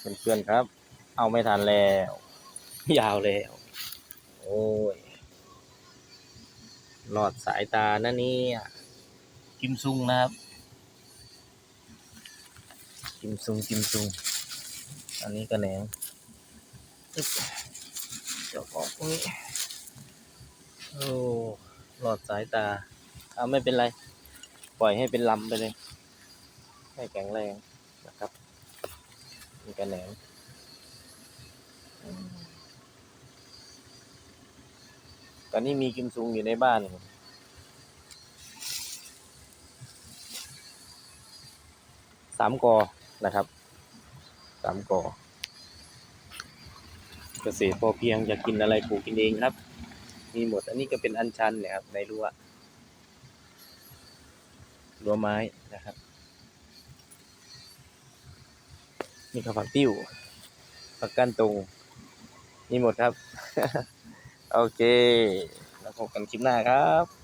เพื่อนๆครับ เอาไม่ทันแล้ว ยาวแล้ว โอ้ยหลอดสายตานะเนี่ยกิมซุงนะครับ กิมซุงกิมซุง อันนี้ก็แหนงอึ๊บเดี๋ยวออกตรงนี้โอ้หลอดสายตาเอาไม่เป็นไร ปล่อยให้เป็นลำไปเลย ให้แข็งแรงนะครับมี กระแหนงอืมตอนนี้มีกิมซุงอยู่ในบ้านสามกอนะครับสามกอเกษตรพอเพียงอยากกินอะไรปลูกกินเองครับ มีหมดอันนี้ก็เป็นอัญชันนี่ยครับในรั้วรั้วไม้นะครับ นี่ข้าวผัดติ้วผักก้านตรงมีหมดครับ โอเค แล้วพบกันคลิปหน้าครับ